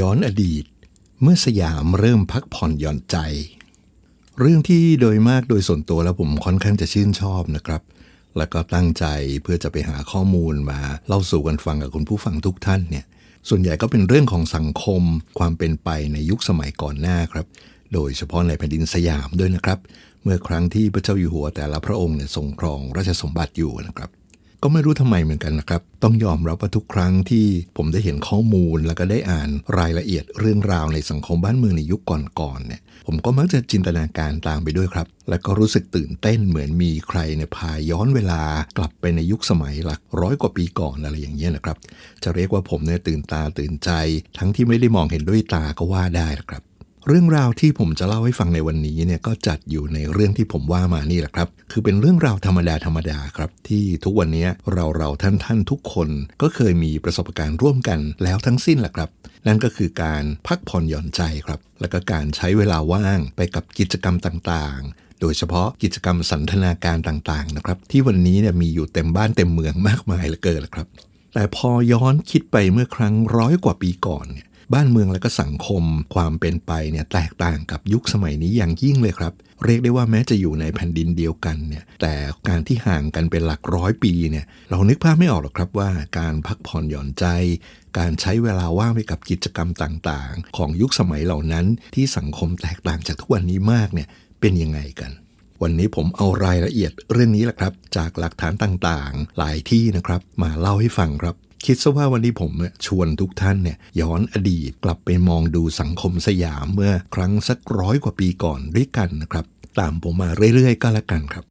ย้อนอดีต เมื่อสยามเริ่มพักผ่อนหย่อนใจ เรื่องที่โดยมากโดยส่วนตัวแล้วผมค่อนข้างจะชื่นชอบนะครับ แล้วก็ตั้งใจเพื่อจะไปหาข้อมูลมาเล่าสู่กันฟังกับคุณผู้ฟังทุกท่านเนี่ยส่วนใหญ่ก็เป็นเรื่องของสังคมความเป็นไปในยุคสมัยก่อนหน้าครับ โดยเฉพาะในแผ่นดินสยามด้วยนะครับ เมื่อครั้งที่พระเจ้าอยู่หัวแต่ละพระองค์เนี่ยทรงครองราชสมบัติอยู่นะครับ ก็ไม่รู้ทำไมเหมือนกันนะครับ ต้องยอมรับว่าทุกครั้งที่ผมได้เห็นข้อมูลแล้วก็ได้อ่านรายละเอียดเรื่องราวในสังคมบ้านเมืองในยุคก่อนๆเนี่ย ผมก็มักจะจินตนาการตามไปด้วยครับ และก็รู้สึกตื่นเต้นเหมือนมีใครเนี่ยพาย้อนเวลากลับไปในยุคสมัยหลักร้อยกว่าปีก่อนอะไรอย่างเงี้ยนะครับ จะเรียกว่าผมเนี่ยตื่นตาตื่นใจ ทั้งที่ไม่ได้มองเห็นด้วยตาก็ว่าได้นะครับ เรื่องราวที่ผมจะเล่าให้ฟังในวันนี้เนี่ยก็จัดอยู่ในเรื่องที่ผมว่ามานี่แหละครับ คือเป็นเรื่องราวธรรมดาธรรมดาครับ ที่ทุกวันนี้เราเราท่านท่านทุกคนก็เคยมีประสบการณ์ร่วมกันแล้วทั้งสิ้นแหละครับ นั่นก็คือการพักผ่อนหย่อนใจครับ แล้วก็การใช้เวลาว่างไปกับกิจกรรมต่างๆโดยเฉพาะกิจกรรมสันทนาการต่างๆนะครับ ที่วันนี้เนี่ยมีอยู่เต็มบ้านเต็มเมืองมากมายเหลือเกินแหละครับ แต่พอย้อนคิดไปเมื่อครั้งร้อยกว่าปีก่อนเนี่ย บ้านเมืองและก็สังคมความเป็นไปเนี่ยแตกต่างกับยุคสมัยนี้อย่างยิ่งเลยครับ เรียกได้ว่าแม้จะอยู่ในแผ่นดินเดียวกันเนี่ยแต่การที่ห่างกันเป็นหลักร้อยปีเนี่ยเรานึกภาพไม่ออกหรอกครับว่าการพักผ่อนหย่อนใจ การใช้เวลาว่างไปกับกิจกรรมต่างๆ ของยุคสมัยเหล่านั้น ที่สังคมแตกต่างจากทุกวันนี้มากเนี่ยเป็นยังไงกันวันนี้ผมเอารายละเอียดเรื่องนี้แหละครับ จากหลักฐานต่างๆ หลายที่นะครับ มาเล่าให้ฟังครับ คิดซะว่าวันนี้ผมชวนทุกท่านเนี่ยย้อนอดีตกลับไปมองดูสังคมสยามเมื่อครั้งสักร้อยกว่าปีก่อนด้วยกันนะครับ ตามผมมาเรื่อยๆ ก็แล้วกันครับ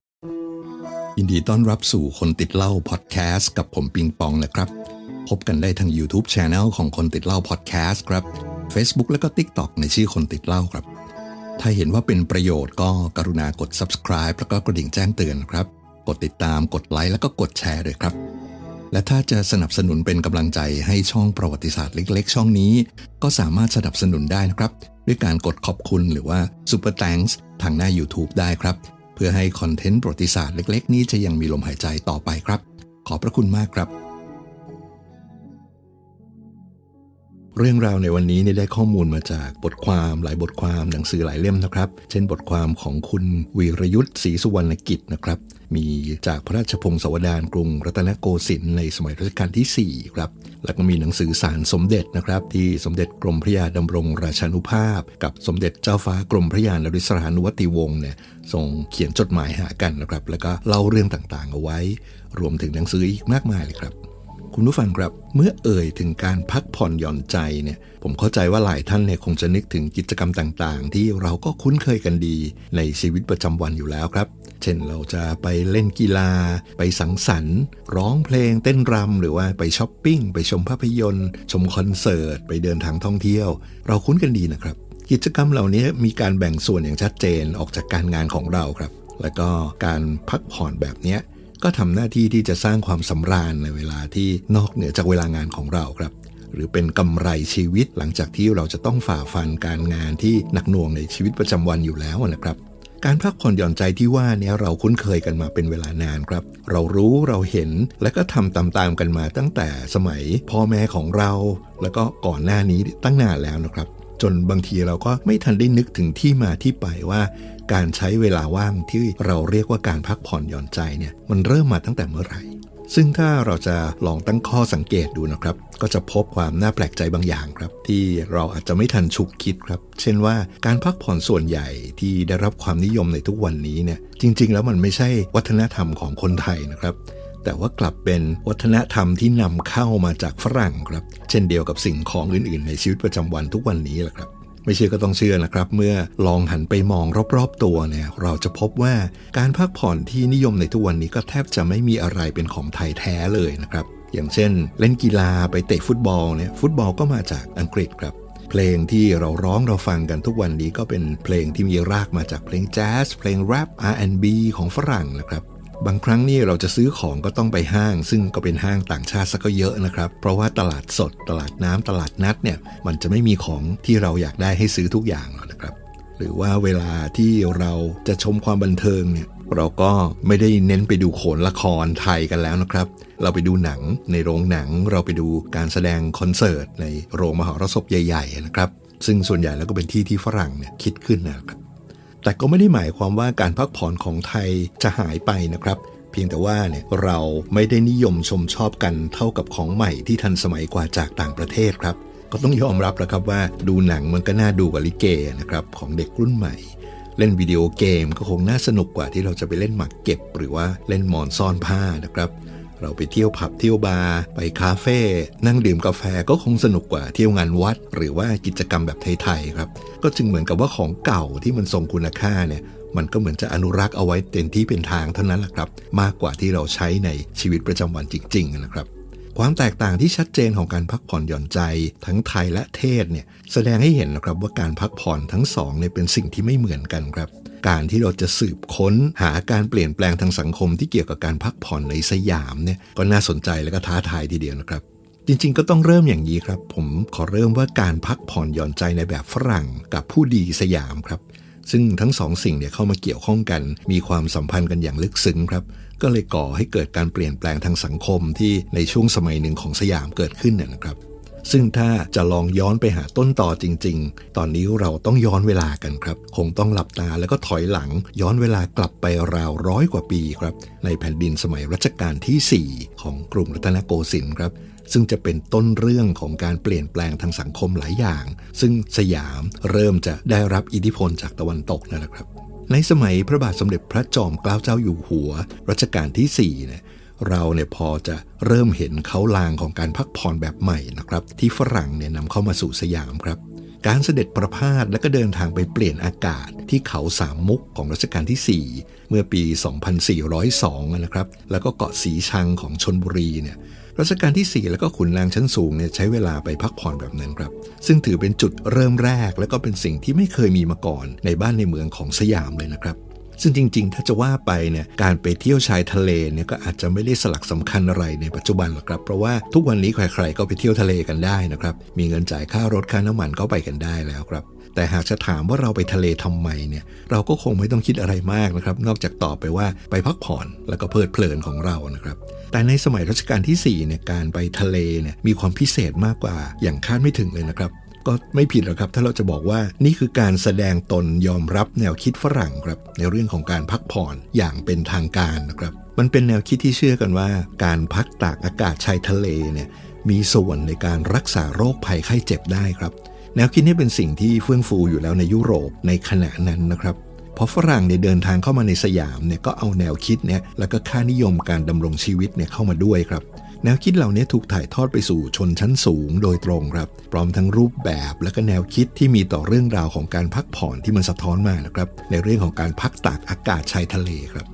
ยินดีต้อนรับสู่คนติดเหล้าพอดแคสต์กับผมปิงปองนะครับ พบกันได้ทาง YouTube Channel ของคนติดเหล้าพอดแคสต์ครับ Facebook แล้วก็ TikTok ในชื่อคนติดเหล้าครับ ถ้าเห็นว่าเป็นประโยชน์ก็กรุณากด subscribe แล้วก็กระดิ่งแจ้งเตือนครับ กดติดตามกดไลค์แล้วก็กดแชร์ด้วยครับ และถ้าจะสนับสนุนเป็นกำลังใจให้ช่องประวัติศาสตร์เล็ก ๆ ช่องนี้ ก็สามารถสนับสนุนได้นะครับ ด้วยการกดขอบคุณหรือว่า Super Thanks ทางหน้า YouTube ได้ครับ เพื่อให้คอนเทนต์ประวัติศาสตร์เล็ก ๆ นี้จะยังมีลมหายใจต่อไปครับ ขอบพระคุณมากครับ เรื่องราวในวันนี้ได้ข้อมูลมาจากบทความหลายบทความหนังสือหลายเล่มนะครับ เช่นบทความของคุณวีรยุทธ์ศรีสุวรรณกิจนะครับ มีจากพระราชพงศาวดารกรุงรัตนโกสินทร์ในสมัยรัชกาลที่ 4 ครับ แล้วก็มีหนังสือสารสมเด็จนะครับ ที่สมเด็จกรมพระยาดำรงราชานุภาพ กับสมเด็จเจ้าฟ้ากรมพระยานริศรานุวัติวงศ์เนี่ยส่งเขียนจดหมายหากันนะครับ แล้วก็เล่าเรื่องต่างๆ เอาไว้ รวมถึงหนังสืออีกมากมายเลยครับ คุณผู้ฟังครับเมื่อเอ่ยถึงการพักผ่อนหย่อนใจเนี่ยผมเข้าใจว่าหลายท่านเนี่ยคงจะนึกถึงกิจกรรมต่างๆ ที่เราก็คุ้นเคยกันดีในชีวิตประจำวันอยู่แล้วครับ เช่นเราจะไปเล่นกีฬา ไปสังสรรค์ ร้องเพลงเต้นรำหรือว่าไปช้อปปิ้ง ไปชมภาพยนตร์ ชมคอนเสิร์ต ไปเดินทางท่องเที่ยว เราคุ้นกันดีนะครับ กิจกรรมเหล่านี้มีการแบ่งส่วนอย่างชัดเจนออกจากการงานของเราครับ แล้วก็การพักผ่อนแบบเนี้ย ก็ทำหน้าที่ที่จะสร้างความสำราญในเวลาที่นอกเหนือจากเวลางานของเราครับ หรือเป็นกำไรชีวิตหลังจากที่เราจะต้องฝ่าฟันการงานที่หนักหน่วงในชีวิตประจำวันอยู่แล้วนะครับการพักผ่อนหย่อนใจที่ว่านี้เราคุ้นเคยกันมาเป็นเวลานานครับ เรารู้เราเห็นและก็ทำตามๆกันมาตั้งแต่สมัยพ่อแม่ของเรา แล้วก็ก่อนหน้านี้ตั้งนานแล้วนะครับ จนบางทีเราก็ไม่ทันได้นึกถึงที่มาที่ไปว่าการใช้เวลาว่างที่เราเรียกว่าการพักผ่อนหย่อนใจเนี่ยมันเริ่มมาตั้งแต่เมื่อไหร่ ซึ่งถ้าเราจะลองตั้งข้อสังเกตดูนะครับ ก็จะพบความน่าแปลกใจบางอย่างครับ ที่เราอาจจะไม่ทันฉุกคิดครับ เช่นว่าการพักผ่อนส่วนใหญ่ที่ได้รับความนิยมในทุกวันนี้เนี่ยจริง ๆ แล้วมันไม่ใช่วัฒนธรรมของคนไทยนะครับ แต่ว่ากลับเป็นวัฒนธรรมที่นำเข้ามาจากฝรั่งครับ เช่นเดียวกับสิ่งของอื่น ๆ ในชีวิตประจำวันทุกวันนี้แหละครับไม่เชื่อก็ต้องเชื่อนะครับ เมื่อลองหันไปมองรอบๆตัวเนี่ยเราจะพบว่าการพักผ่อนที่นิยมในทุกวันนี้ก็แทบจะไม่มีอะไรเป็นของไทยแท้เลยนะครับ อย่างเช่น เล่นกีฬาไปเตะฟุตบอลเนี่ยฟุตบอลก็มาจากอังกฤษครับ เพลงที่เราร้องเราฟังกันทุกวันนี้ก็เป็นเพลงที่มีรากมาจากเพลงแจ๊สเพลงแรป R&B ของฝรั่งนะครับ บางครั้งนี่เราจะซื้อของก็ต้องไปห้าง ซึ่งก็เป็นห้างต่างชาติซะก็เยอะนะครับ เพราะว่าตลาดสดตลาดน้ำตลาดนัดเนี่ยมันจะไม่มีของที่เราอยากได้ให้ซื้อทุกอย่างหรอกนะครับ หรือว่าเวลาที่เราจะชมความบันเทิงเนี่ยเราก็ไม่ได้เน้นไปดูโขนละครไทยกันแล้วนะครับ เราไปดูหนังในโรงหนัง เราไปดูการแสดงคอนเสิร์ตในโรงมหรสพใหญ่ ๆ นะครับ ซึ่งส่วนใหญ่แล้วก็เป็นที่ที่ฝรั่งเนี่ยคิดขึ้นนะครับ แต่ก็ไม่ได้หมายความว่าการพักผ่อนของไทยจะหายไปนะครับ เพียงแต่ว่าเนี่ยเราไม่ได้นิยมชมชอบกันเท่ากับของใหม่ที่ทันสมัยกว่าจากต่างประเทศครับ ก็ต้องยอมรับแล้วครับว่าดูหนังมันก็น่าดูกว่าลิเกนะครับของเด็กรุ่นใหม่ เล่นวิดีโอเกมก็คงน่าสนุกกว่าที่เราจะไปเล่นหมากเก็บ หรือว่าเล่นหมอนซ่อนผ้านะครับ เราไปเที่ยวผับเที่ยวบาร์ไปคาเฟ่นั่งดื่มกาแฟก็คงสนุกกว่าเที่ยวงานวัด หรือว่ากิจกรรมแบบไทยๆครับ ก็จึงเหมือนกับว่าของเก่าที่มันทรงคุณค่าเนี่ยมันก็เหมือนจะอนุรักษ์เอาไว้เต็มที่เป็นทางเท่านั้นแหละครับ มากกว่าที่เราใช้ในชีวิตประจำวันจริง ๆ นะครับ ความแตกต่างที่ชัดเจนของการพักผ่อนหย่อนใจ ทั้งไทยและเทศเนี่ยแสดงให้เห็นนะครับว่าการพักผ่อนทั้งสองเนี่ยเป็นสิ่งที่ไม่เหมือนกันครับ การที่เราจะสืบค้นหาการเปลี่ยนแปลงทางสังคมที่เกี่ยวกับการพักผ่อนในสยามเนี่ยก็น่าสนใจและก็ท้าทายทีเดียวนะครับจริงๆ ก็ต้องเริ่มอย่างนี้ครับ ผมขอเริ่มว่าการพักผ่อนหย่อนใจในแบบฝรั่งกับผู้ดีสยามครับ ซึ่งทั้งสองสิ่งเนี่ยเข้ามาเกี่ยวข้องกัน มีความสัมพันธ์กันอย่างลึกซึ้งครับ ก็เลยก่อให้เกิดการเปลี่ยนแปลงทางสังคมที่ในช่วงสมัยหนึ่งของสยามเกิดขึ้นน่ยนะครับ ซึ่งถ้าจะลองย้อนไปหาต้นต่อจริง ๆ ตอนนี้เราต้องย้อนเวลากันครับ คงต้องหลับตาแล้วก็ถอยหลัง ย้อนเวลากลับไปราวร้อยกว่าปีครับ ในแผ่นดินสมัยรัชกาลที่ 4 ของกรุงรัตนโกสินทร์ครับซึ่งจะเป็นต้นเรื่องของการเปลี่ยนแปลงทางสังคมหลายอย่าง ซึ่งสยามเริ่มจะได้รับอิทธิพลจากตะวันตกนั่นแหละครับ ในสมัยพระบาทสมเด็จพระจอมเกล้าเจ้าอยู่หัว รัชกาลที่4เนี่ย เราเนี่ยพอจะเริ่มเห็นเขาลางของการพักผ่อนแบบใหม่นะครับที่ฝรั่งเนี่ยนำเข้ามาสู่สยามครับ การเสด็จประพาสและก็เดินทางไปเปลี่ยนอากาศที่เขาสามมุกของรัชกาลที่ 4 เมื่อปี 2402 นะครับ แล้วก็เกาะสีชังของชนบุรีเนี่ยรัชกาลที่ 4 แล้วก็ขุนนางชั้นสูงเนี่ยใช้เวลาไปพักผ่อนแบบนั้นครับ ซึ่งถือเป็นจุดเริ่มแรก และก็เป็นสิ่งที่ไม่เคยมีมาก่อนในบ้านในเมืองของสยามเลยนะครับ ซึ่งจริง ๆ ถ้าจะว่าไปเนี่ยการไปเที่ยวชายทะเลเนี่ยก็อาจจะไม่ได้สลักสำคัญอะไรในปัจจุบันหรอกครับ เพราะว่าทุกวันนี้ใครๆก็ไปเที่ยวทะเลกันได้นะครับ มีเงินจ่ายค่ารถค่าน้ำมันก็ไปกันได้แล้วครับ แต่หากจะถามว่าเราไปทะเลทำไมเนี่ยเราก็คงไม่ต้องคิดอะไรมากนะครับ นอกจากตอบไปว่าไปพักผ่อนแล้วก็เพลิดเพลินของเรานะครับแต่ในสมัยรัชกาลที่4เนี่ยการไปทะเลเนี่ยมีความพิเศษมากกว่าอย่างคาดไม่ถึงเลยนะครับ ก็ไม่ผิดหรอกครับ ถ้าเราจะบอกว่านี่คือการแสดงตนยอมรับแนวคิดฝรั่งครับ ในเรื่องของการพักผ่อนอย่างเป็นทางการนะครับ มันเป็นแนวคิดที่เชื่อกันว่า การพักตากอากาศชายทะเลเนี่ยมีส่วนในการรักษาโรคภัยไข้เจ็บได้ครับ แนวคิดนี้เป็นสิ่งที่เฟื่องฟูอยู่แล้วในยุโรปในขณะนั้นนะครับพอฝรั่งเนี่ยเดินทางเข้ามาในสยามเนี่ยก็เอาแนวคิดเนี่ยแล้วก็ค่านิยมการดำรงชีวิตเนี่ยเข้ามาด้วยครับ แนวคิดเหล่านี้ถูกถ่ายทอดไปสู่ชนชั้นสูงโดยตรงครับ พร้อมทั้งรูปแบบและก็แนวคิดที่มีต่อเรื่องราวของการพักผ่อนที่มันสะท้อนมานะครับ ในเรื่องของการพักตากอากาศชายทะเลครับ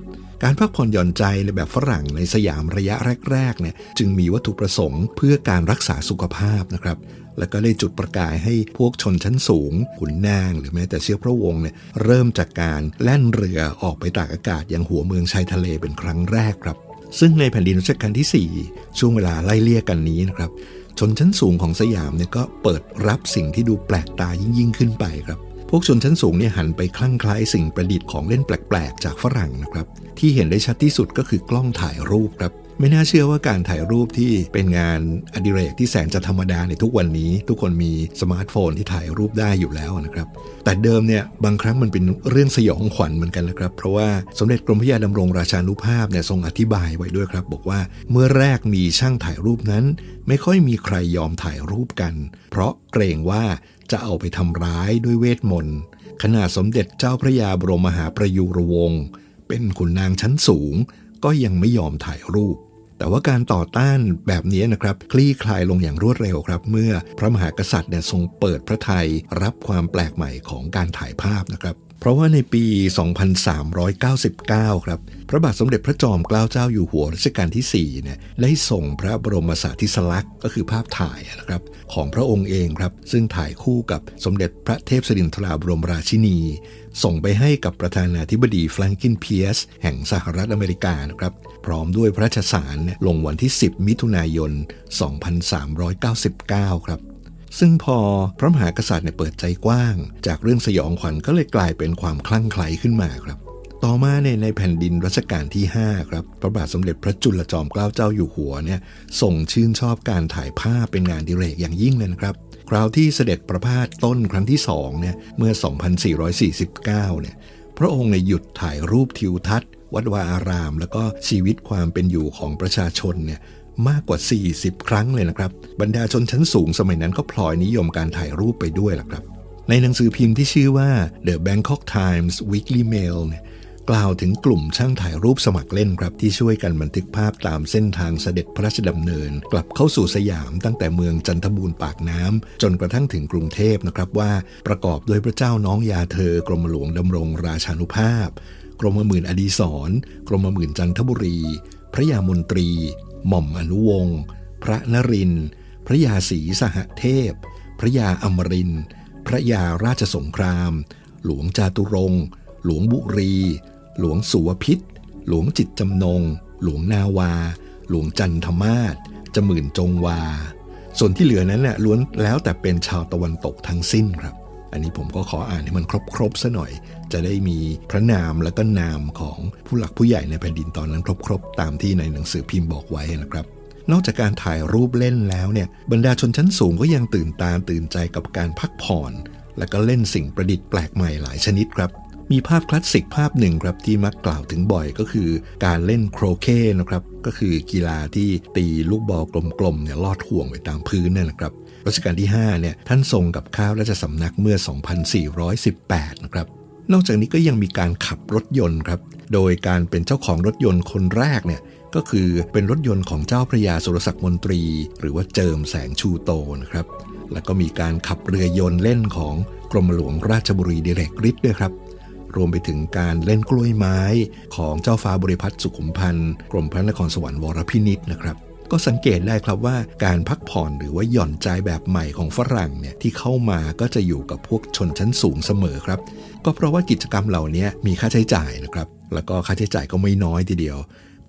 การพักผ่อนหย่อนใจในแบบฝรั่งในสยามระยะแรกๆเนี่ยจึงมีวัตถุประสงค์เพื่อการรักษาสุขภาพนะครับ แล้วก็ได้จุดประกายให้พวกชนชั้นสูงขุนนางหรือแม้แต่เชื้อพระวงศ์เนี่ยเริ่มจากการแล่นเรือออกไปตากอากาศยังหัวเมืองชายทะเลเป็นครั้งแรกครับ ซึ่งในแผ่นดินรัชกาลที่ 4 ช่วงเวลาไล่เลี่ยกันนี้นะครับ ชนชั้นสูงของสยามเนี่ยก็เปิดรับสิ่งที่ดูแปลกตายิ่งยิ่งขึ้นไปครับ พวกชนชั้นสูงเนี่ยหันไปคลั่งไคล้สิ่งประดิษฐ์ของเล่นแปลกๆ จากฝรั่งนะครับ ที่เห็นได้ชัดที่สุดก็คือกล้องถ่ายรูปครับ ไม่น่าเชื่อว่าการถ่ายรูปที่เป็นงานอดิเรกที่แสนจะธรรมดาในทุกวันนี้ ทุกคนมีสมาร์ทโฟนที่ถ่ายรูปได้อยู่แล้วนะครับ แต่เดิมเนี่ยบางครั้งมันเป็นเรื่องสยองขวัญเหมือนกันนะครับ เพราะว่าสมเด็จกรมพระยาดำรงราชานุภาพเนี่ยทรงอธิบายไว้ด้วยครับ บอกว่าเมื่อแรกมีช่างถ่ายรูปนั้น ไม่ค่อยมีใครยอมถ่ายรูปกัน เพราะเกรงว่าจะเอาไปทำร้ายด้วยเวทมนต์ขณะสมเด็จเจ้าพระยาบรมมหาประยุรวงศ์เป็นขุนนางชั้นสูง ก็ยังไม่ยอมถ่ายรูป แต่ว่าการต่อต้านแบบนี้นะครับคลี่คลายลงอย่างรวดเร็วครับ เมื่อพระมหากษัตริย์เนี่ยทรงเปิดพระทัยรับความแปลกใหม่ของการถ่ายภาพนะครับ เพราะว่าในปี 2399 ครับ พระบาทสมเด็จพระจอมเกล้าเจ้าอยู่หัวรัชกาลที่4เนี่ยได้ส่งพระบรมสารีสลักษณ์ก็คือภาพถ่ายนะครับของพระองค์เองครับ ซึ่งถ่ายคู่กับสมเด็จพระเทพสิรินทราบรมราชินี ส่งไปให้กับประธานาธิบดีแฟรงกินเพียส แห่งสหรัฐอเมริกานะครับ พร้อมด้วยพระราชสารเนี่ยลงวันที่ 10 มิถุนายน 2399 ครับ ซึ่งพอพระมหากษัตริย์เนี่ยเปิดใจกว้าง จากเรื่องสยองขวัญก็เลยกลายเป็นความคลั่งไคล้ขึ้นมาครับ ต่อมาในในแผ่นดินรัชกาลที่ 5 ครับ พระบาทสมเด็จพระจุลจอมเกล้าเจ้าอยู่หัวเนี่ยส่งชื่นชอบการถ่ายภาพเป็นงานดิเรกอย่างยิ่งเลยนะครับคราวที่เสด็จประพาสต้นครั้งที่2เนี่ยเมื่อ 2449 เนี่ยพระองค์ในยหยุดถ่ายรูปทิวทัศน์ วัดวาอาราม แล้วก็ชีวิตความเป็นอยู่ของประชาชนเนี่ย มากกว่า 40 ครั้งเลยนะครับ บรรดาชนชั้นสูงสมัยนั้นก็พลอยนิยมการถ่ายรูปไปด้วยล่ะครับ ในหนังสือพิมพ์ที่ชื่อว่า The Bangkok Times Weekly Mail เนี่ยกล่าวถึงกลุ่มช่างถ่ายรูปสมัครเล่นครับ ที่ช่วยกันบันทึกภาพตามเส้นทางเสด็จพระราชดำเนิน กลับเข้าสู่สยามตั้งแต่เมืองจันทบูร์ปากน้ำจนกระทั่งถึงกรุงเทพนะครับว่าประกอบด้วยพระเจ้าน้องยาเธอกรมหลวงดำรงราชานุภาพ กรมหมื่นอดีศรกรมหมื่นจันทบุรี พระยามนตรี หม่อมอนุวงศ์พระนริน พระยาศรีสหเทพ พระยาอมริน พระยาราชสงคราม หลวงจาตุรง หลวงบุรี หลวงสุวพิษ หลวงจิตจำนง หลวงนาวา หลวงจันทมาศจมื่นจงวา ส่วนที่เหลือนั้นน่ะล้วนแล้วแต่เป็นชาวตะวันตกทั้งสิ้นครับ อันนี้ผมก็ขออ่านให้มันครบๆซะหน่อย จะได้มีพระนามและก็นามของผู้หลักผู้ใหญ่ในแผ่นดินตอนนั้นครบๆตามที่ในหนังสือพิมพ์บอกไว้นะครับนอกจากการถ่ายรูปเล่นแล้วเนี่ยบรรดาชนชั้นสูงก็ยังตื่นตาตื่นใจกับการพักผ่อน และก็เล่นสิ่งประดิษฐ์แปลกใหม่หลายชนิดครับ มีภาพคลาสสิกภาพหนึ่งครับที่มักกล่าวถึงบ่อยก็คือ การเล่นโครเก้นะครับก็คือกีฬาที่ตีลูกบอลกลมๆเนี่ยลอดห่วงไปตามพื้นนั่นแหละครับ รัชกาลที่5เนี่ยท่านทรงกับข้าวราชสำนักเมื่อ 2418 นะครับ นอกจากนี้ก็ยังมีการขับรถยนต์ครับ โดยการเป็นเจ้าของรถยนต์คนแรกเนี่ยก็คือเป็นรถยนต์ของเจ้าพระยาสุรศักดิ์มนตรี หรือว่าเจิมแสงชูโตนะครับ แล้วก็มีการขับเรือยนต์เล่นของกรมหลวงราชบุรีดิเรกฤทธิ์ด้วยครับรวมไปถึงการเล่นกล้วยไม้ของเจ้าฟ้าบริพัตรสุขุมพันธ์กรมพระนครสวรรค์วรพินิษนะครับ ก็สังเกตได้ครับว่าการพักผ่อนหรือว่าหย่อนใจแบบใหม่ของฝรั่งเนี่ยที่เข้ามาก็จะอยู่กับพวกชนชั้นสูงเสมอครับ ก็เพราะว่ากิจกรรมเหล่านี้มีค่าใช้จ่ายนะครับ แล้วก็ค่าใช้จ่ายก็ไม่น้อยทีเดียว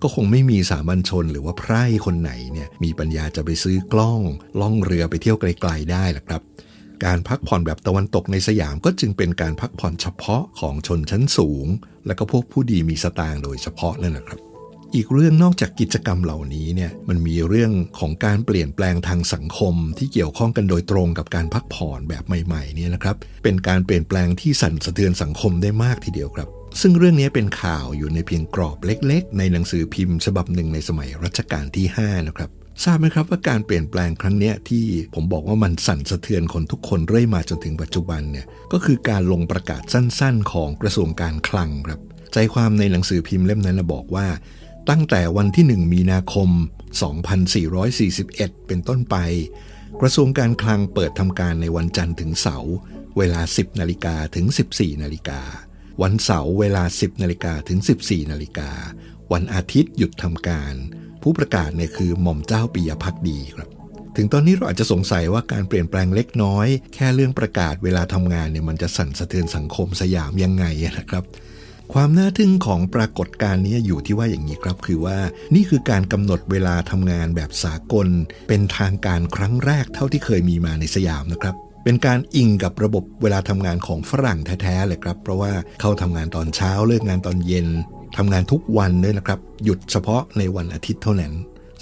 ก็คงไม่มีสามัญชนหรือว่าไพร่คนไหนเนี่ยมีปัญญาจะไปซื้อกล้องล่องเรือไปเที่ยวไกลๆได้หรอครับ การพักผ่อนแบบตะวันตกในสยามก็จึงเป็นการพักผ่อนเฉพาะของชนชั้นสูง และก็พวกผู้ดีมีสตางค์โดยเฉพาะนั่นะครับ อีกเรื่องนอกจากกิจกรรมเหล่านี้เนี่ยมันมีเรื่องของการเปลี่ยนแปลงทางสังคมที่เกี่ยวข้องกันโดยตรงกับการพักผ่อนแบบใหม่ๆเนี่ยนะครับ เป็นการเปลี่ยนแปลงที่สั่นสะเทือนสังคมได้มากทีเดียวครับ ซึ่งเรื่องนี้เป็นข่าวอยู่ในเพียงกรอบเล็ก ๆ ในหนังสือพิมพ์ฉบับหนึ่งในสมัยรัชกาลที่ 5 นะครับทราบไหมครับว่าการเปลี่ยนแปลงครั้งนี้ที่ผมบอกว่ามันสั่นสะเทือนคนทุกคนเรื่อยมาจนถึงปัจจุบันเนี่ยก็คือการลงประกาศสั้นๆ ของกระทรวงการคลังครับ ใจความในหนังสือพิมพ์เล่มนั้นบอกว่า ตั้งแต่วันที่ 1 มีนาคม 2441 เป็นต้นไป กระทรวงการคลังเปิดทำการในวันจันทร์ถึงเสาร์เวลา 10 นาฬิกาถึง 14 นาฬิกา วันเสาร์เวลา 10 นาฬิกาถึง 14 นาฬิกา วันอาทิตย์หยุดทำการ ผู้ประกาศเนี่ยคือหม่อมเจ้าปิยพักดีครับ ถึงตอนนี้เราอาจจะสงสัยว่าการเปลี่ยนแปลงเล็กน้อย แค่เรื่องประกาศเวลาทำงานเนี่ยมันจะสั่นสะเทือนสังคมสยามยังไงนะครับ ความน่าทึ่งของปรากฏการณ์นี้อยู่ที่ว่าอย่างนี้ครับ คือว่านี่คือการกำหนดเวลาทำงานแบบสากล เป็นทางการครั้งแรกเท่าที่เคยมีมาในสยามนะครับเป็นการอิงกับระบบเวลาทำงานของฝรั่งแท้ๆเลยครับ เพราะว่าเข้าทำงานตอนเช้าเลิกงานตอนเย็นทำงานทุกวันด้วยนะครับ หยุดเฉพาะในวันอาทิตย์เท่านั้น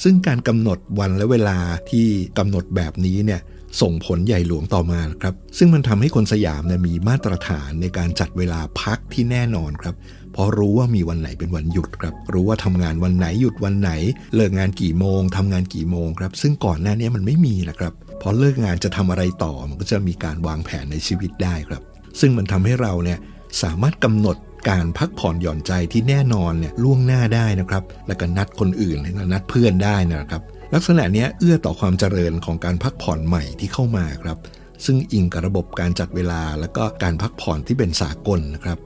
ซึ่งการกำหนดวันและเวลาที่กำหนดแบบนี้เนี่ย ส่งผลใหญ่หลวงต่อมาครับ ซึ่งมันทำให้คนสยามเนี่ยมีมาตรฐานในการจัดเวลาพักที่แน่นอนครับ เพราะรู้ว่ามีวันไหนเป็นวันหยุดครับ รู้ว่าทำงานวันไหนหยุดวันไหน เลิกงานกี่โมงทำงานกี่โมงครับ ซึ่งก่อนหน้านี้มันไม่มีนะครับพอเลิกงานจะทำอะไรต่อมันก็จะมีการวางแผนในชีวิตได้ครับ ซึ่งมันทำให้เราเนี่ยสามารถกำหนดการพักผ่อนหย่อนใจที่แน่นอนเนี่ยล่วงหน้าได้นะครับ แล้วก็นัดคนอื่นนัดเพื่อนได้นะครับ ลักษณะนี้เอื้อต่อความเจริญของการพักผ่อนใหม่ที่เข้ามาครับ ซึ่งอิงกับระบบการจัดเวลาแล้วก็การพักผ่อนที่เป็นสากลนะครับ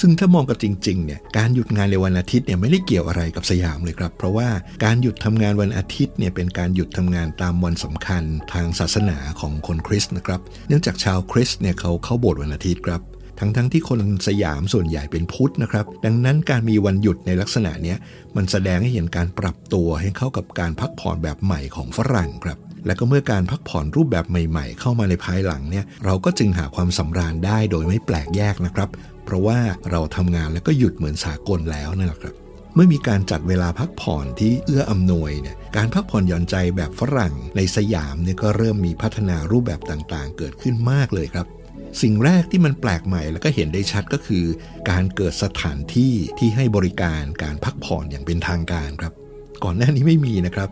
ซึ่งถ้ามองกันจริงๆเนี่ยการหยุดงานในวันอาทิตย์เนี่ยไม่ได้เกี่ยวอะไรกับสยามเลยครับ เพราะว่าการหยุดทำงานวันอาทิตย์เนี่ยเป็นการหยุดทำงานตามวันสำคัญทางศาสนาของคนคริสต์นะครับ เนื่องจากชาวคริสต์เนี่ยเขาเข้าโบสถ์วันอาทิตย์ครับ ทั้งๆทที่คนสยามส่วนใหญ่เป็นพุทธนะครับ ดังนั้นการมีวันหยุดในลักษณะนี้มันแสดงให้เห็นการปรับตัวให้เข้ากับการพักผ่อนแบบใหม่ของฝรั่งครับ และก็เมื่อการพักผ่อนรูปแบบใหม่ๆ เข้ามาในภายหลังเนี่ยเราก็จึงหาความสำราญได้โดยไม่แปลกแยกนะครับ เพราะว่าเราทำงานแล้วก็หยุดเหมือนสากลแล้วนั่นแหละครับเมื่อมีการจัดเวลาพักผ่อนที่เอื้ออำนวยเนี่ย การพักผ่อนหย่อนใจแบบฝรั่งในสยามเนี่ยก็เริ่มมีพัฒนารูปแบบต่างๆ เกิดขึ้นมากเลยครับ สิ่งแรกที่มันแปลกใหม่แล้วก็เห็นได้ชัดก็คือ การเกิดสถานที่ที่ให้บริการการพักผ่อนอย่างเป็นทางการครับ ก่อนหน้านี้ไม่มีนะครับ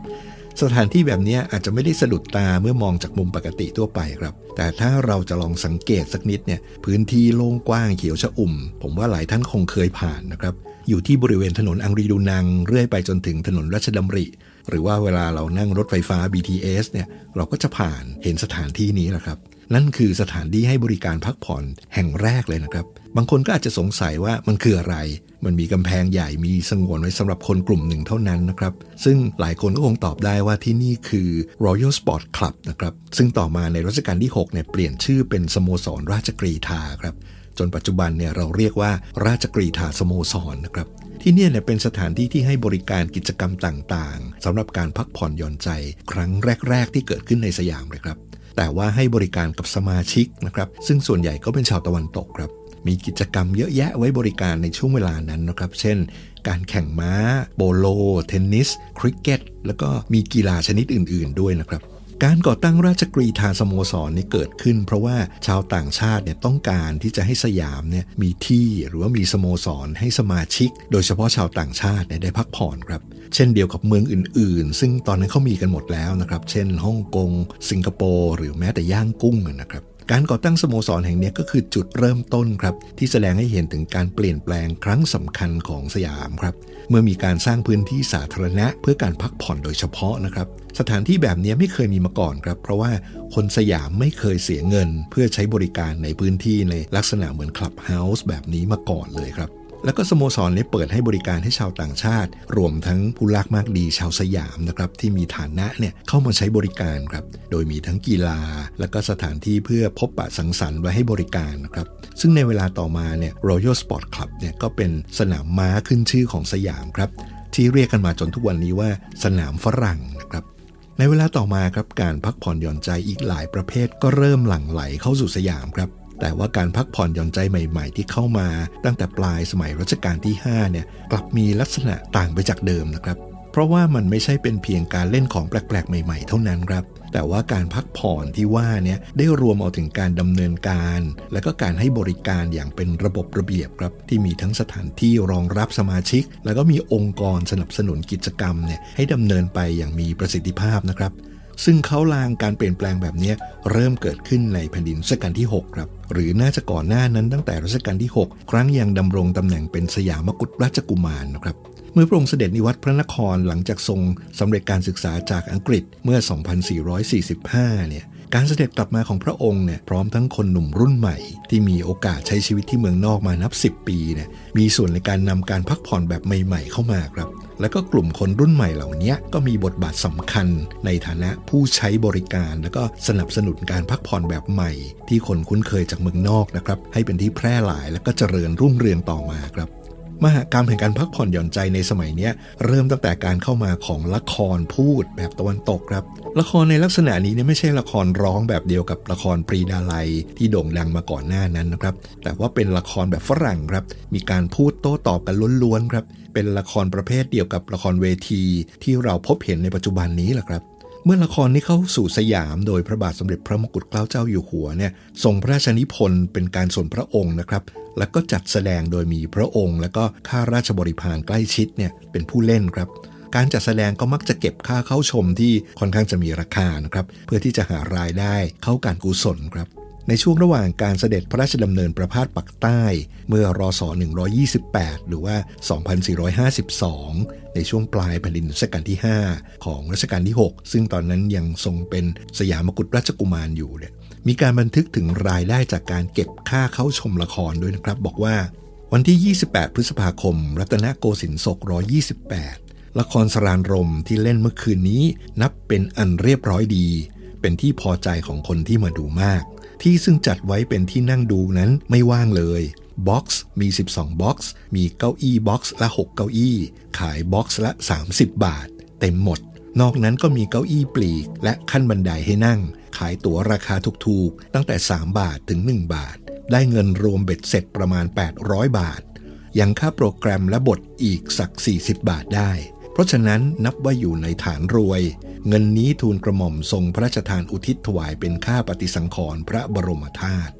สถานที่แบบนี้อาจจะไม่ได้สะดุดตาเมื่อมองจากมุมปกติทั่วไปครับ แต่ถ้าเราจะลองสังเกตสักนิดเนี่ยพื้นที่โล่งกว้างเขียวชอุ่ม ผมว่าหลายท่านคงเคยผ่านนะครับอยู่ที่บริเวณถนนอังรีดูนัง เรื่อยไปจนถึงถนนรัชดำริ หรือว่าเวลาเรานั่งรถไฟฟ้า BTS เนี่ยเราก็จะผ่านเห็นสถานที่นี้แหละครับ นั่นคือสถานที่ให้บริการพักผ่อนแห่งแรกเลยนะครับ บางคนก็อาจจะสงสัยว่ามันคืออะไร มันมีกำแพงใหญ่มีสงวนไว้สำหรับคนกลุ่มหนึ่งเท่านั้นนะครับ ซึ่งหลายคนก็คงตอบได้ว่าที่นี่คือ Royal Sport Club นะครับ ซึ่งต่อมาในรัชกาลที่ 6 เนี่ยเปลี่ยนชื่อเป็นสโมสรราชกรีฑาครับ จนปัจจุบันเนี่ยเราเรียกว่าราชกรีฑาสโมสรนะครับที่นี่เนี่ยเป็นสถานที่ที่ให้บริการกิจกรรมต่างๆสำหรับการพักผ่อนหย่อนใจ ครั้งแรก ๆ ที่เกิดขึ้นในสยามเลยครับ แต่ว่าให้บริการกับสมาชิกนะครับ ซึ่งส่วนใหญ่ก็เป็นชาวตะวันตกครับ มีกิจกรรมเยอะแยะไว้บริการในช่วงเวลานั้นนะครับ เช่น การแข่งม้า โปโล เทนนิส คริกเก็ต แล้วก็มีกีฬาชนิดอื่น ๆ ด้วยนะครับ การก่อตั้งราชกรีธาสโมสรนี่เกิดขึ้น เพราะว่าชาวต่างชาติเนี่ยต้องการที่จะให้สยามเนี่ยมีที่หรือว่ามีสโมสรให้สมาชิก โดยเฉพาะชาวต่างชาติเนี่ยได้พักผ่อนครับเช่นเดียวกับเมืองอื่น ๆ ซึ่งตอนนั้นเขามีกันหมดแล้วนะครับ เช่นฮ่องกง สิงคโปร์หรือแม้แต่ย่างกุ้งนะครับ การก่อตั้งสโมสรแห่งนี้ก็คือจุดเริ่มต้นครับ ที่แสดงให้เห็นถึงการเปลี่ยนแปลงครั้งสำคัญของสยามครับ เมื่อมีการสร้างพื้นที่สาธารณะ เพื่อการพักผ่อนโดยเฉพาะนะครับ สถานที่แบบนี้ไม่เคยมีมาก่อนครับ เพราะว่าคนสยามไม่เคยเสียเงิน เพื่อใช้บริการในพื้นที่ในลักษณะเหมือนคลับเฮาส์แบบนี้มาก่อนเลยครับ แล้วก็สโมสรนี้เปิดให้บริการให้ชาวต่างชาติ รวมทั้งผู้ลักมากดีชาวสยามนะครับที่มีฐานะเนี่ยเข้ามาใช้บริการครับโดยมีทั้งกีฬา แล้วก็สถานที่เพื่อพบปะสังสรรค์ไว้ให้บริการนะครับซึ่งในเวลาต่อมาเนี่ย Royal Sport Club เนี่ยก็เป็นสนามม้าขึ้นชื่อของสยามครับที่เรียกกันมาจนทุกวันนี้ว่าสนามฝรั่งนะครับในเวลาต่อมาครับการพักผ่อนหย่อนใจอีกหลายประเภทก็เริ่มหลั่งไหลเข้าสู่สยามครับ แต่ว่าการพักผ่อนหย่อนใจใหม่ ๆ ที่เข้ามา ตั้งแต่ปลายสมัยรัชกาลที่5เนี่ยกลับมีลักษณะต่างไปจากเดิมนะครับ เพราะว่ามันไม่ใช่เป็นเพียงการเล่นของแปลกๆ ใหม่ ๆ เท่านั้นครับแต่ว่าการพักผ่อนที่ว่าเนี่ยได้รวมเอาถึงการดำเนินการ และก็การให้บริการอย่างเป็นระบบระเบียบครับที่มีทั้งสถานที่รองรับสมาชิก แล้วก็มีองค์กรสนับสนุนกิจกรรมเนี่ยให้ดำเนินไปอย่างมีประสิทธิภาพนะครับ ซึ่งเขาลางการเปลี่ยนแปลงแบบนี้เริ่มเกิดขึ้นในแผ่นดินรัชกาลที่ 6 ครับ หรือน่าจะก่อนหน้านั้นตั้งแต่รัชกาลที่ 6 ครั้งยังดำรงตำแหน่งเป็นสยามกุฎราชกุมารนะครับเมื่อพระองค์เสด็จนิวัตพระนครหลังจากทรงสำเร็จการศึกษาจากอังกฤษเมื่อ 2445 เนี่ย การเสด็จกลับมาของพระองค์เนี่ยพร้อมทั้งคนหนุ่มรุ่นใหม่ ที่มีโอกาสใช้ชีวิตที่เมืองนอกมานับ 10 ปีเนี่ยมีส่วนในการนำการพักผ่อนแบบใหม่ ๆ เข้ามาครับ แล้วก็กลุ่มคนรุ่นใหม่เหล่านี้ก็มีบทบาทสำคัญในฐานะผู้ใช้บริการ แล้วก็สนับสนุนการพักผ่อนแบบใหม่ ที่คนคุ้นเคยจากเมืองนอกนะครับให้เป็นที่แพร่หลายและก็เจริญรุ่งเรืองต่อมาครับ มหากรรมแห่งการพักผ่อนหย่อนใจในสมัยนี้เริ่มตั้งแต่การเข้ามาของละครพูดแบบตะวันตกครับ ละครในลักษณะนี้เนี่ยไม่ใช่ละครร้องแบบเดียวกับละครปรีดาลัยที่โด่งดังมาก่อนหน้านั้นนะครับ แต่ว่าเป็นละครแบบฝรั่งครับ มีการพูดโต้ตอบกันล้วนๆครับ เป็นละครประเภทเดียวกับละครเวที ที่เราพบเห็นในปัจจุบันนี้แหละครับ เมื่อละครนี้เข้าสู่สยามโดยพระบาทสมเด็จพระมงกุฎเกล้าเจ้าอยู่หัวเนี่ยทรงพระราชนิพนธ์เป็นการส่วนพระองค์นะครับ แล้วก็จัดแสดงโดยมีพระองค์ และก็ข้าราชบริพารใกล้ชิดเนี่ยเป็นผู้เล่นครับ การจัดแสดงก็มักจะเก็บค่าเข้าชมที่ค่อนข้างจะมีราคานะครับ เพื่อที่จะหารายได้เข้าการกุศลครับ ในช่วงระหว่างการเสด็จพระราชดำเนินประพาสปักใต้ เมื่อรศ 128 หรือว่า 2452 ในช่วงปลายแผ่นดินรัชกาลที่ 5 ของรัชกาลที่ 6 ซึ่งตอนนั้นยังทรงเป็นสยามกุฎราชกุมารอยู่เนี่ยมีการบันทึกถึงรายได้จากการเก็บค่าเข้าชมละครด้วยนะครับ บอกว่าวันที่ 28 พฤษภาคม รัตนโกสินทร์ศก 128 ละครสรานรมที่เล่นเมื่อคืนนี้นับเป็นอันเรียบร้อยดี เป็นที่พอใจของคนที่มาดูมาก ที่ซึ่งจัดไว้เป็นที่นั่งดูนั้นไม่ว่างเลยบ็อกซ์มี 12บ็อกซ์มีเก้าอี้บ็อกซ์ละ 6 เก้าอี้ ขายบ็อกซ์ละ 30 บาท เต็มหมด นอกนั้นก็มีเก้าอี้ปลีก และขั้นบันไดให้นั่ง ขายตั๋วราคาถูกๆ ตั้งแต่ 3 บาทถึง 1 บาท ได้เงินรวมเบ็ดเสร็จประมาณ 800 บาท ยังค่าโปรแกรมและบทอีกสัก 40 บาทได้ เพราะฉะนั้นนับว่าอยู่ในฐานรวย เงินนี้ทูลกระหม่อมทรงพระราชทานอุทิศถวายเป็นค่าปฏิสังขรณ์พระบรมธาตุ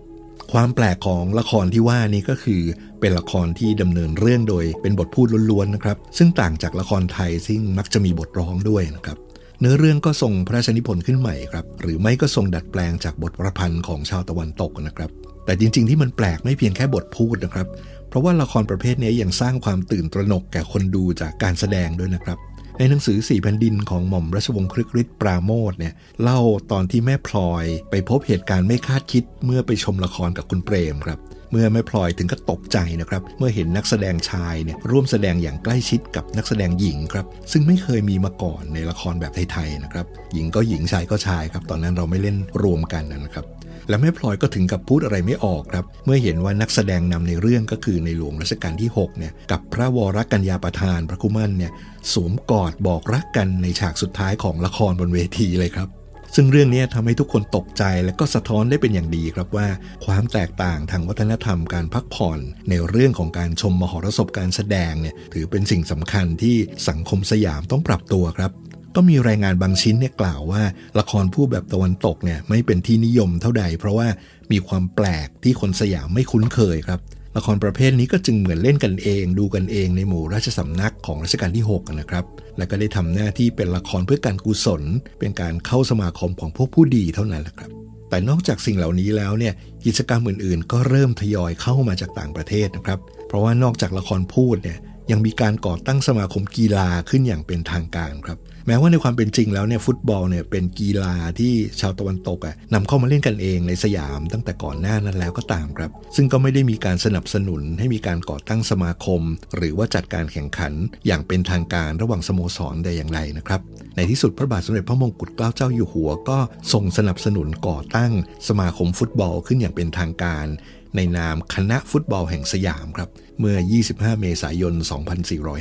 ความแปลกของละครที่ว่านี้ก็คือเป็นละครที่ดำเนินเรื่องโดยเป็นบทพูดล้วนๆนะครับ ซึ่งต่างจากละครไทยซึ่งมักจะมีบทร้องด้วยนะครับ เนื้อเรื่องก็ทรงพระราชนิพนธ์ขึ้นใหม่ครับ หรือไม่ก็ทรงดัดแปลงจากบทประพันธ์ของชาวตะวันตกนะครับ แต่จริงๆที่มันแปลกไม่เพียงแค่บทพูดนะครับ เพราะว่าละครประเภทนี้ยังสร้างความตื่นตระหนกแก่คนดูจากการแสดงด้วยนะครับ ในหนังสือสี่แผ่นดินของหม่อมราชวงศ์ครึกฤทธิ์ปราโมทเนี่ยเล่าตอนที่แม่พลอยไปพบเหตุการณ์ไม่คาดคิดเมื่อไปชมละครกับคุณเปรมครับเมื่อแม่พลอยถึงก็ตกใจนะครับ เมื่อเห็นนักแสดงชายเนี่ยร่วมแสดงอย่างใกล้ชิดกับนักแสดงหญิงครับ ซึ่งไม่เคยมีมาก่อนในละครแบบไทยๆนะครับ หญิงก็หญิงชายก็ชายครับ ตอนนั้นเราไม่เล่นรวมกันนะครับ และแม่พลอยก็ถึงกับพูดอะไรไม่ออกครับ เมื่อเห็นว่านักแสดงนำในเรื่องก็คือในหลวงรัชกาลที่6เนี่ยกับพระวรกัญญาประธานพระคุมันเนี่ยสวมกอดบอกรักกันในฉากสุดท้ายของละครบนเวทีเลยครับซึ่งเรื่องนี้ทำให้ทุกคนตกใจและก็สะท้อนได้เป็นอย่างดีครับว่า ความแตกต่างทางวัฒนธรรมการพักผ่อน ในเรื่องของการชมมหรสพการแสดงเนี่ยถือเป็นสิ่งสำคัญที่สังคมสยามต้องปรับตัวครับ ก็มีรายงานบางชิ้นเนี่ยกล่าวว่า ละครพูดแบบตะวันตกเนี่ยไม่เป็นที่นิยมเท่าใด เพราะว่ามีความแปลกที่คนสยามไม่คุ้นเคยครับ ละครประเภทนี้ก็จึงเหมือนเล่นกันเอง ดูกันเองในหมู่ราชสำนักของรัชกาลที่ 6 นะครับ และก็ได้ทำหน้าที่เป็นละครเพื่อการกุศล เป็นการเข้าสมาคมของพวกผู้ดีเท่านั้นแหละครับแต่นอกจากสิ่งเหล่านี้แล้วเนี่ยกิจกรรมอื่นๆ ก็เริ่มทยอยเข้ามาจากต่างประเทศนะครับ เพราะว่านอกจากละครพูดเนี่ยยังมีการก่อตั้งสมาคมกีฬาขึ้นอย่างเป็นทางการครับ แม้ว่าในความเป็นจริงแล้วเนี่ยฟุตบอลเนี่ยเป็นกีฬาที่ชาวตะวันตกอะนำเข้ามาเล่นกันเองในสยามตั้งแต่ก่อนหน้านั้นแล้วก็ตามครับ ซึ่งก็ไม่ได้มีการสนับสนุนให้มีการก่อตั้งสมาคม หรือว่าจัดการแข่งขันอย่างเป็นทางการระหว่างสโมสรใดอย่างไรนะครับ ในที่สุดพระบาทสมเด็จพระมงกุฎเกล้าเจ้าอยู่หัวก็ทรงสนับสนุนก่อตั้งสมาคมฟุตบอลขึ้นอย่างเป็นทางการ ในนามคณะฟุตบอลแห่งสยามครับ เมื่อ 25 เมษายน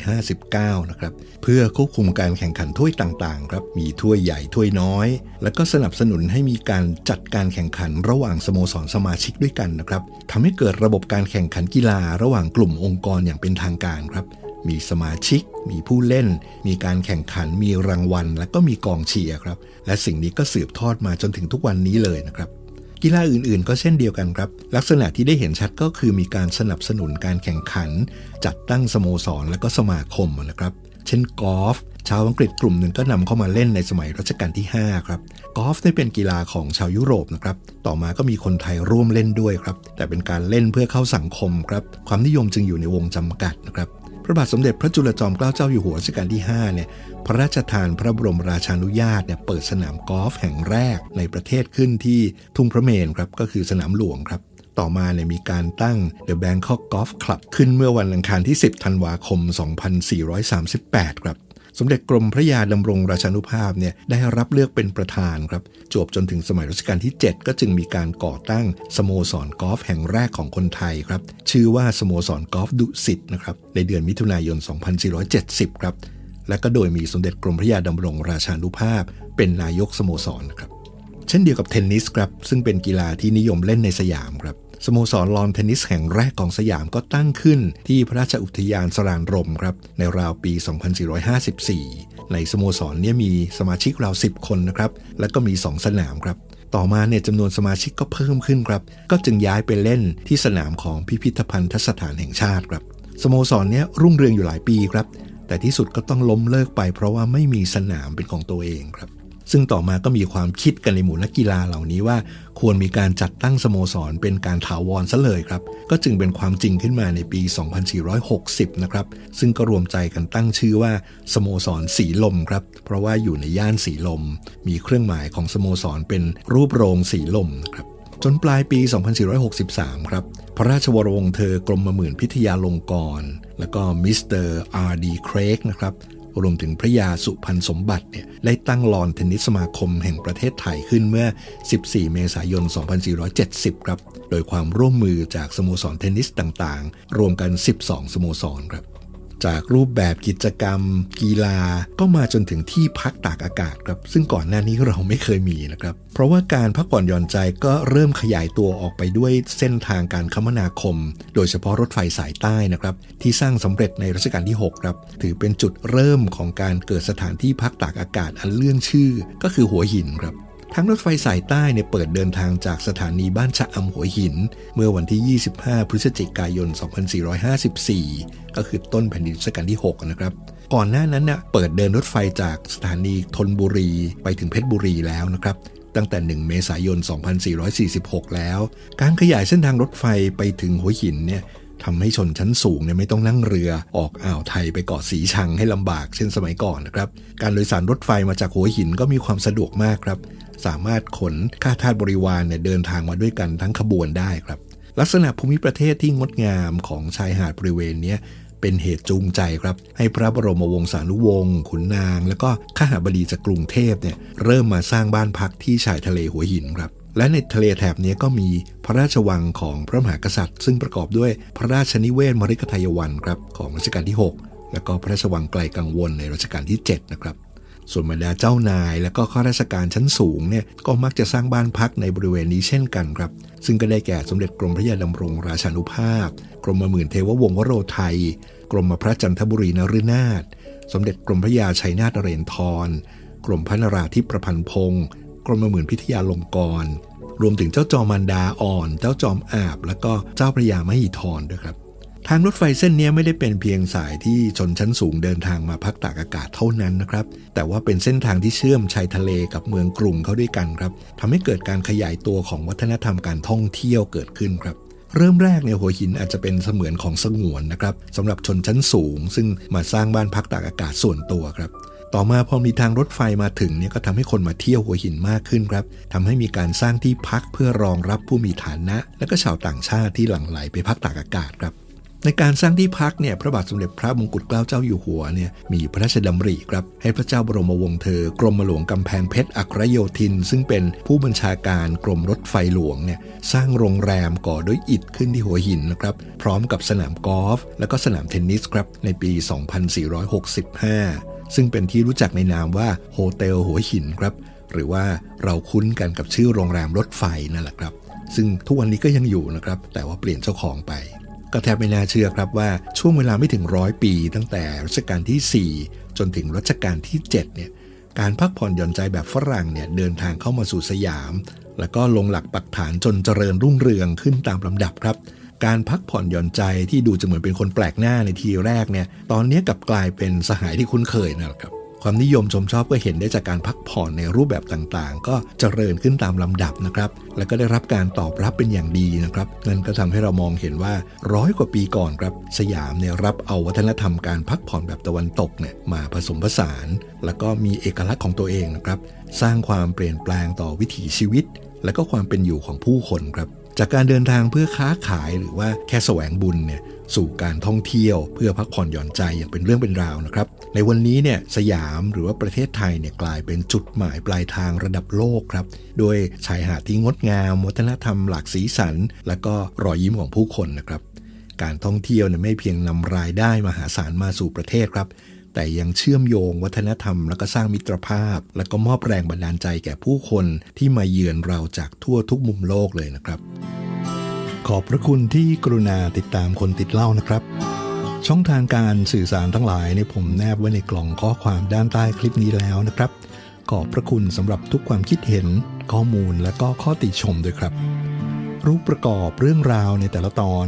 2459 นะครับ เพื่อควบคุมการแข่งขันถ้วยต่างๆ ครับ มีถ้วยใหญ่ถ้วยน้อย แล้วก็สนับสนุนให้มีการจัดการแข่งขันระหว่างสโมสรสมาชิกด้วยกันนะครับทำให้เกิดระบบการแข่งขันกีฬาระหว่างกลุ่มองค์กรอย่างเป็นทางการครับมีสมาชิก มีผู้เล่น มีการแข่งขัน มีรางวัล และก็มีกองเชียร์ครับ และสิ่งนี้ก็สืบทอดมาจนถึงทุกวันนี้เลยนะครับ กีฬาอื่นๆ ก็เช่นเดียวกันครับ ลักษณะที่ได้เห็นชัดก็คือมีการสนับสนุนการแข่งขัน จัดตั้งสโมสรและก็สมาคมนะครับเช่นกอล์ฟชาวอังกฤษกลุ่มหนึ่งก็นำเข้ามาเล่นในสมัยรัชกาลที่ 5 ครับ กอล์ฟได้เป็นกีฬาของชาวยุโรปนะครับ ต่อมาก็มีคนไทยร่วมเล่นด้วยครับ แต่เป็นการเล่นเพื่อเข้าสังคมครับ ความนิยมจึงอยู่ในวงจำกัดนะครับ ระบาทสมเด็จพระจุลจอมเกล้าเจ้าอยู่หัวรัชกาลที่ 5 เนี่ย พระราชทานพระบรมราชานุญาตเนี่ยเปิดสนามกอล์ฟแห่งแรกในประเทศขึ้นที่ทุ่งพระเมรุครับ ก็คือสนามหลวงครับ ต่อมาเนี่ยมีการตั้ง The Bangkok Golf Club ขึ้นเมื่อวันอังคารที่ 10 ธันวาคม 2438 ครับ สมเด็จกรมพระยาดำรงราชานุภาพเนี่ยได้รับเลือกเป็นประธานครับจบจนถึงสมัยรัชกาลที่ 7 ก็จึงมีการก่อตั้งสโมสรกอล์ฟแห่งแรกของคนไทยครับชื่อว่าสโมสรกอล์ฟดุสิตนะครับในเดือนมิถุนายน 2470 ครับและก็โดยมีสมเด็จกรมพระยาดำรงราชานุภาพ เป็นนายกสโมสรนะครับเช่นเดียวกับเทนนิสครับซึ่งเป็นกีฬาที่นิยมเล่นในสยามครับ สโมสรลอนเทนนิสแห่งแรกของสยามก็ตั้งขึ้น ที่พระราชอุทยานสรานรมครับในราวปี 2454 ในสโมสรเนี้มีสมาชิกราว 10 คนนะครับและก็มี 2 สนามครับต่อมาเนี่ยจำนวนสมาชิกก็เพิ่มขึ้นครับ ก็จึงย้ายไปเล่นที่สนามของพิพิธภัณฑสถานแห่งชาติครับสโมสรเนี้ยรุ่งเรืองอยู่หลายปีครับ แต่ที่สุดก็ต้องล้มเลิกไปเพราะว่าไม่มีสนามเป็นของตัวเองครับ ซึ่งต่อมาก็มีความคิดกันในหมู่นักกีฬาเหล่านี้ว่า ควรมีการจัดตั้งสโมสรเป็นการถาวรซะเลยครับ ก็จึงเป็นความจริงขึ้นมาในปี 2460 นะครับ ซึ่งก็รวมใจกันตั้งชื่อว่าสโมสรสีลมครับ เพราะว่าอยู่ในย่านสีลม มีเครื่องหมายของสโมสรเป็นรูปโรงสีลมครับจนปลายปี 2463 ครับ พระราชวรวงศ์เธอกรมหมื่นพิทยาลงกรณ์แล้วก็มิสเตอร์อาร์ดีเครกนะครับ รวมถึงพระยาสุพรรณสมบัติเนี่ยได้ตั้งลอนเทนนิสสมาคมแห่งประเทศไทยขึ้นเมื่อ 14 เมษายน 2470 ครับ โดยความร่วมมือจากสโมสรเทนนิสต่างๆ รวมกัน 12 สโมสรครับ จากรูปแบบกิจกรรม กีฬา ก็มาจนถึงที่พักตากอากาศครับ ซึ่งก่อนหน้านี้เราไม่เคยมีนะครับ เพราะว่าการพักผ่อนหย่อนใจก็เริ่มขยายตัวออกไปด้วยเส้นทางการคมนาคม โดยเฉพาะรถไฟสายใต้นะครับ ที่สร้างสำเร็จในรัชกาลที่ 6 ครับ ถือเป็นจุดเริ่มของการเกิดสถานที่พักตากอากาศอันเลื่องชื่อ ก็คือหัวหินครับ ทั้งรถไฟสายใต้เนี่ยเปิดเดินทางจากสถานีบ้านชะอำหัวหิน เมื่อวันที่ 25 พฤศจิกายน 2454 ก็คือต้นแผ่นดินรัชกาลที่ 6 นะครับ ก่อนหน้านั้นน่ะเปิดเดินรถไฟจากสถานีธนบุรีไปถึงเพชรบุรีแล้วนะครับ ตั้งแต่ 1 เมษายน 2446 แล้ว การขยายเส้นทางรถไฟไปถึงหัวหินเนี่ยทำให้ชนชั้นสูงเนี่ยไม่ต้องนั่งเรือออกอ่าวไทยไปเกาะสีชังให้ลำบากเช่นสมัยก่อนนะครับ การโดยสารรถไฟมาจากหัวหินก็มีความสะดวกมากครับ สามารถขนข้าทาสบริวารเนี่ยเดินทางมาด้วยกันทั้งขบวนได้ครับ ลักษณะภูมิประเทศที่งดงามของชายหาดบริเวณนี้เป็นเหตุจูงใจครับ ให้พระบรมวงศานุวงศ์ขุนนาง แล้วก็ข้าหาบดีจากกรุงเทพเนี่ยเริ่มมาสร้างบ้านพักที่ชายทะเลหัวหินครับและในทะเลแถบนี้ก็มีพระราชวังของพระมหากษัตริย์ ซึ่งประกอบด้วยพระราชนิเวศมฤคทายวันครับของรัชกาลที่ 6 แล้วก็พระราชวังไกลกังวลในรัชกาลที่ 7 นะครับ ส่วนบรรดาเจ้านายและก็ข้าราชการชั้นสูงเนี่ยก็มักจะสร้างบ้านพักในบริเวณนี้เช่นกันครับ ซึ่งก็ได้แก่สมเด็จกรมพระยาดำรงราชานุภาพ กรมหมื่นเทววงศ์วโรไทย กรมพระจันทบุรีนฤนาถสมเด็จกรมพระยาชัยนาทเรนทร กรมพระนราธิปประพันธ์พงศ์กรมหมื่นพิทยาลงกรรวมถึงเจ้าจอมมันดาอ่อน เจ้าจอมอาบ แล้วก็เจ้าพระยามหิธรด้วยครับ ทางรถไฟเส้นนี้ไม่ได้เป็นเพียงสายที่ชนชั้นสูงเดินทางมาพักตากอากาศเท่านั้นนะครับ แต่ว่าเป็นเส้นทางที่เชื่อมชายทะเลกับเมืองกรุงเข้าด้วยกันครับทำให้เกิดการขยายตัวของวัฒนธรรมการท่องเที่ยวเกิดขึ้นครับ เริ่มแรกเนี่ยหัวหินอาจจะเป็นเสมือนของสงวนนะครับสำหรับชนชั้นสูง ซึ่งมาสร้างบ้านพักตากอากาศส่วนตัวครับต่อมาพอมีทางรถไฟมาถึงเนี่ยก็ทำให้คนมาเที่ยวหัวหินมากขึ้นครับทำให้มีการสร้างที่พักเพื่อรองรับผู้มีฐานะ และก็ชาวต่างชาติที่หลั่งไหลไปพักตากอากาศครับ ในการสร้างที่พักเนี่ยพระบาทสมเด็จพระมงกุฎเกล้าเจ้าอยู่หัวเนี่ยมีพระราชดำริครับให้พระเจ้าบรมวงศ์เธอกรมหลวงกำแพงเพชรอัครโยธิน ซึ่งเป็นผู้บัญชาการกรมรถไฟหลวงเนี่ยสร้างโรงแรมก่อด้วยอิฐขึ้นที่หัวหินนะครับพร้อมกับสนามกอล์ฟและก็สนามเทนนิสครับในปี 2465 ซึ่งเป็นที่รู้จักในนามว่าโฮเทลหัวหินครับหรือว่าเราคุ้นกันกับชื่อโรงแรมรถไฟนั่นแหละครับ ซึ่งทุกวันนี้ก็ยังอยู่นะครับแต่ว่าเปลี่ยนเจ้าของไป ก็แทบไม่น่าเชื่อครับว่าช่วงเวลาไม่ถึงร้อยปี ตั้งแต่รัชกาลที่ 4 จนถึงรัชกาลที่ 7 เนี่ยการพักผ่อนหย่อนใจแบบฝรั่งเนี่ยเดินทางเข้ามาสู่สยาม แล้วก็ลงหลักปักฐานจนเจริญรุ่งเรืองขึ้นตามลำดับครับ การพักผ่อนหย่อนใจที่ดูจะเหมือนเป็นคนแปลกหน้าในทีแรกเนี่ยตอนนี้กลับกลายเป็นสหายที่คุ้นเคยนะครับ ความนิยมชมชอบก็เห็นได้จากการพักผ่อนในรูปแบบต่างๆ ก็เจริญขึ้นตามลำดับนะครับ และก็ได้รับการตอบรับเป็นอย่างดีนะครับ นั่นก็ทำให้เรามองเห็นว่าร้อยกว่าปีก่อนครับสยามเนี่ยรับเอาวัฒนธรรมการพักผ่อนแบบตะวันตกเนี่ยมาผสมผสาน แล้วก็มีเอกลักษณ์ของตัวเองนะครับ สร้างความเปลี่ยนแปลงต่อวิถีชีวิต และก็ความเป็นอยู่ของผู้คนครับ จากการเดินทางเพื่อค้าขายหรือว่าแค่แสวงบุญเนี่ยสู่การท่องเที่ยวเพื่อพักผ่อนหย่อนใจอย่างเป็นเรื่องเป็นราวนะครับ ในวันนี้เนี่ยสยามหรือว่าประเทศไทยเนี่ยกลายเป็นจุดหมายปลายทางระดับโลกครับโดยชายหาดที่งดงามวัฒนธรรมหลากสีสัน และก็รอยยิ้มของผู้คนนะครับ การท่องเที่ยวเนี่ยไม่เพียงนำรายได้มหาศาลมาสู่ประเทศครับ แต่ยังเชื่อมโยงวัฒนธรรม แล้วก็สร้างมิตรภาพ และก็มอบแรงบันดาลใจแก่ผู้คนที่มาเยือนเราจากทั่วทุกมุมโลกเลยนะครับ ขอบพระคุณที่กรุณาติดตามคนติดเล่านะครับช่องทางการสื่อสารทั้งหลายเนี่ยผมแนบไว้ในกล่องข้อความด้านใต้คลิปนี้แล้วนะครับ ขอบพระคุณสำหรับทุกความคิดเห็น ข้อมูลและก็ข้อติชมด้วยครับ รูปประกอบเรื่องราวในแต่ละตอน